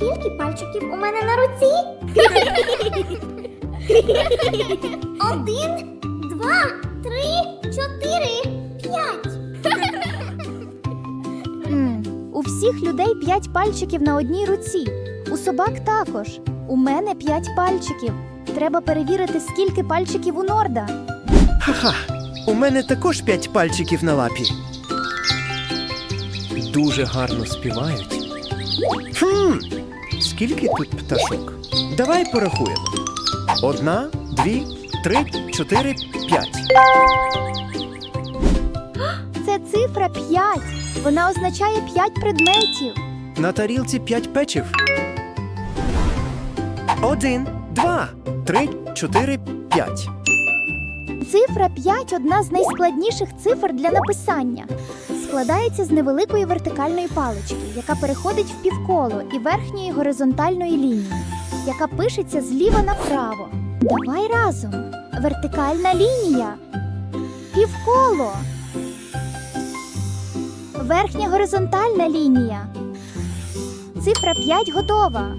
скільки пальчиків у мене на руці? Один, два, три, чотири, п'ять. М, у всіх людей п'ять пальчиків на одній руці. У собак також. У мене п'ять пальчиків. Треба перевірити, скільки пальчиків у Норда. Ха-ха! У мене також п'ять пальчиків на лапі. Дуже гарно співають. Хм, скільки тут пташок? Давай порахуємо. Одна, дві, три, чотири, п'ять. Це цифра 5. Вона означає 5 предметів. На тарілці п'ять печив. Один, два, три, чотири, п'ять. Цифра 5 одна з найскладніших цифр для написання. Складається з невеликої вертикальної палички, яка переходить в півколо і верхньої горизонтальної лінії, яка пишеться зліва направо. Давай разом. Вертикальна лінія. Півколо. Верхня горизонтальна лінія. Цифра 5 готова.